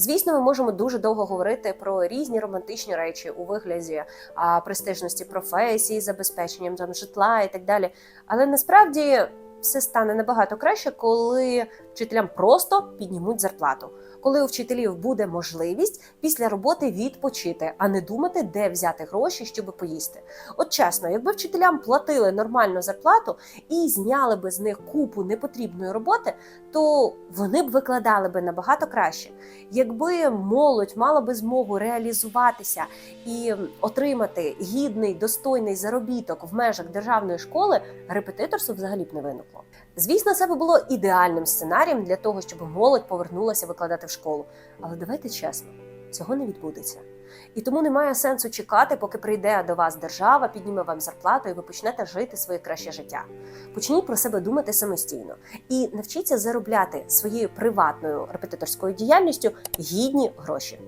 Звісно, ми можемо дуже довго говорити про різні романтичні речі у вигляді а, престижності професії, забезпеченням там житла і так далі. Але насправді все стане набагато краще, коли вчителям просто піднімуть зарплату. Коли у вчителів буде можливість після роботи відпочити, а не думати, де взяти гроші, щоб поїсти. От чесно, якби вчителям платили нормальну зарплату і зняли би з них купу непотрібної роботи, то вони б викладали би набагато краще. Якби молодь мала би змогу реалізуватися і отримати гідний достойний заробіток в межах державної школи, репетиторство взагалі б не виникло. Звісно, це би було ідеальним сценарієм для того, щоб молодь повернулася викладати в школу. Але давайте чесно, цього не відбудеться. І тому немає сенсу чекати, поки прийде до вас держава, підніме вам зарплату, і ви почнете жити своє краще життя. Почніть про себе думати самостійно і навчіться заробляти своєю приватною репетиторською діяльністю гідні гроші.